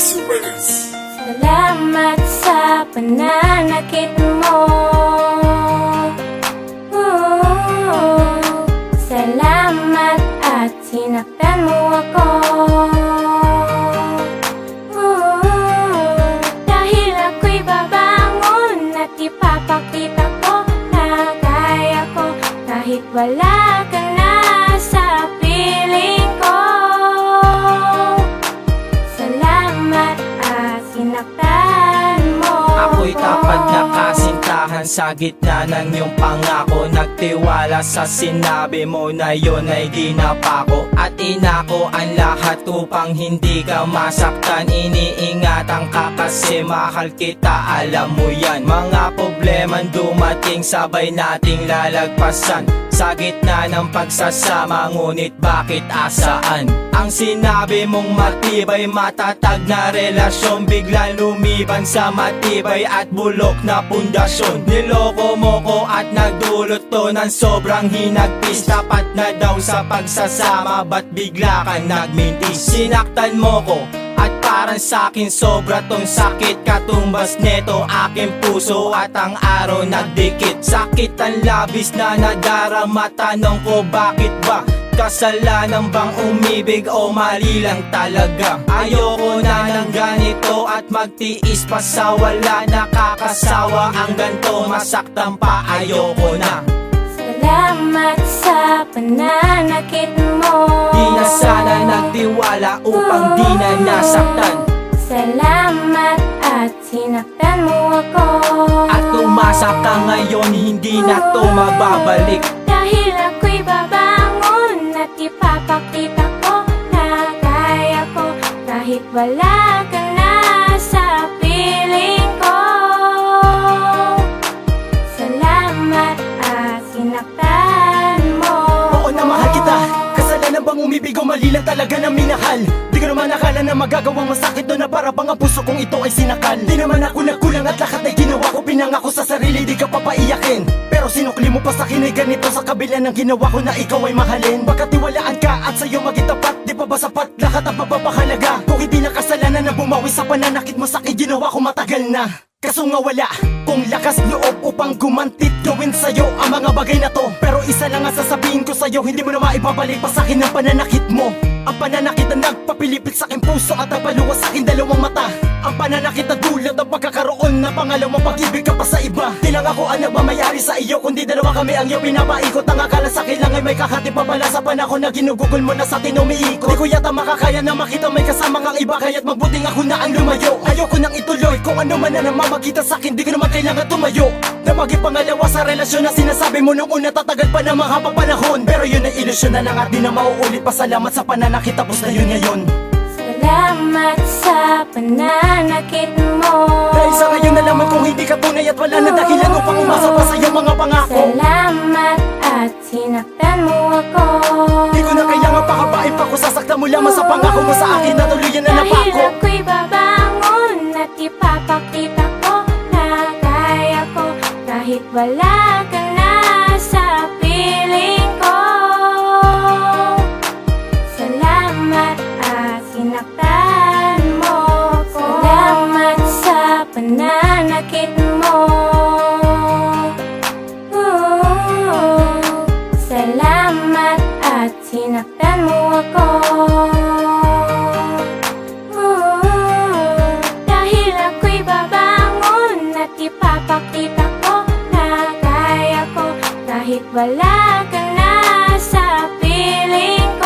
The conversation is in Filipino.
Salamat sa pananakit mo. Ooh, Salamat at sinaktan mo ako. Ooh, Dahil ako'y babangon at ipapakita ko na kaya ko. Kahit wala ka na sa piling sa gitna ng iyong pangako. Nagtiwala sa sinabi mo na yun ay di napako. At inako ang lahat upang hindi ka masaktan. Iniingatan ka kasi mahal kita alam mo yan. Mga problemang dumating sabay nating lalagpasan. Sa gitna ng pagsasama ngunit bakit asaan? Ang sinabi mong matibay matatag na relasyon Biglang lumiban sa matibay at bulok na pundasyon Niloko mo ko at nagdulot to ng sobrang hinagpis. Tapat na daw sa pagsasama ba't bigla ka nagmintis? Sinaktan mo ko at parang sa'kin sobra tong sakit. Katumbas neto aking puso at ang araw nagdikit. Sakit ang labis na nadarama Tanong ko bakit ba Kasalanan bang umibig o mali lang talaga? Ayoko at magtiis pa sa wala Nakakasawa. Ang ganto masaktan pa ayoko na. Salamat sa pananakit mo. Di na sana nagtiwala upang di na nasaktan. Salamat at sinaktan mo ako. At umasa ka ngayon hindi na to mababalik. Dahil ako'y babangon at ipapakita ko na kaya ko. Kahit wala mali lang talaga na minahal. Di ko naman akala na magagawang masakit doon na para bang ang puso kong ito ay sinakal Di naman ako nagkulang at lahat ay ginawa ko. Pinangako sa sarili di ka papaiyakin. Pero sinukli mo pa sa akin ay ganito. Sa kabila ng ginawa ko na ikaw ay mahalin. Pagkatiwalaan ka at sa'yo maging tapat. Di pa ba sapat? Lahat ang mapapahalaga. Kung hindi na kasalanan na bumawi sa pananakit mo sa Ginawa ko matagal na. Kaso nga wala kung lakas loob upang gumantit Gawin sa'yo ang mga bagay na to. Pero isa lang ang sasabihin ko sa'yo Hindi mo na maibabalik pa sa'kin ang pananakit mo. Ang pananakit na nagpapilipit sa aking puso At napaluwa sa aking dalawang mata. Ang pananakit na dulot ng pagkakaroon na pangalawang pag-ibig ka pa sa iba. Di lang ako ang nagmamayari sa iyo Kundi dalawa kami ang iyong pinapaikot Ang akala sa akin lang ay may kakati pa pala Sa panahon na ginugugol mo na sa atin umiikot Di ko yata makakaya na makita may kasama kang iba Kaya't magbuting ako na ang lumayo. Ayoko nang ituloy kung ano man na namamagitan sa akin Di ko naman kailangan tumayo. Na maging pangalawa sa relasyon na sinasabi mo nung una Tatagal pa na mahabang panahon. Pero yun ay ilusyon na lang at di na mauulit pa. Salamat sa pananakit tapos na yun ngayon. Salamat sa pananakit hindi ka tunay at wala na dahilan upang umasa pa sa iyong mga pangako. Salamat at sinaktan mo ako. Di ko na kailangan pakabain pa ko sasaktan mo lamang sa pangako mo sa akin na tuluyan na Dahil napako ako'y babangon at ipapakita ko na kaya ko Kahit wala ka na sa piling ko. Salamat at sinaktan mo ko Salamat sa pananakit mo Wala ka na sa piling